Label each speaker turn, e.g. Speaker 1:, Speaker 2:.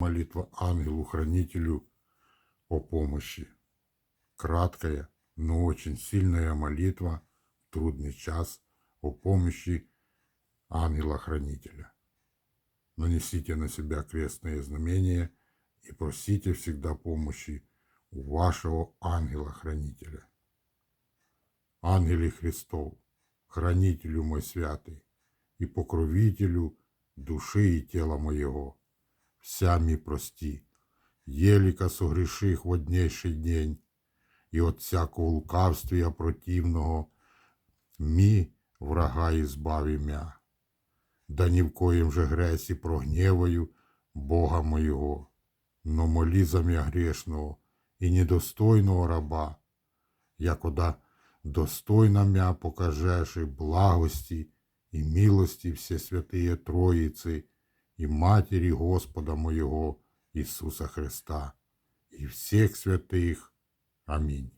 Speaker 1: Молитва ангелу-хранителю о помощи. Краткая, но очень сильная молитва в трудный час о помощи ангела-хранителя. Нанесите на себя крестное знамение и просите всегда помощи у вашего ангела-хранителя. Ангеле Христов, хранителю мой святый и покровителю души и тела моего, вся ми прости, еліка согріших в однейший день, і от всякого лукавствія противного, мі врага ізбав ім'я. Да ні в коїм же гресі прогнєваю Бога моєго, но молі за м'я грешного і недостойного раба, якода достойно мя покажеш и благости и милости Всесвятые Троицы и Матери Господа моего Иисуса Христа и всех святых. Аминь.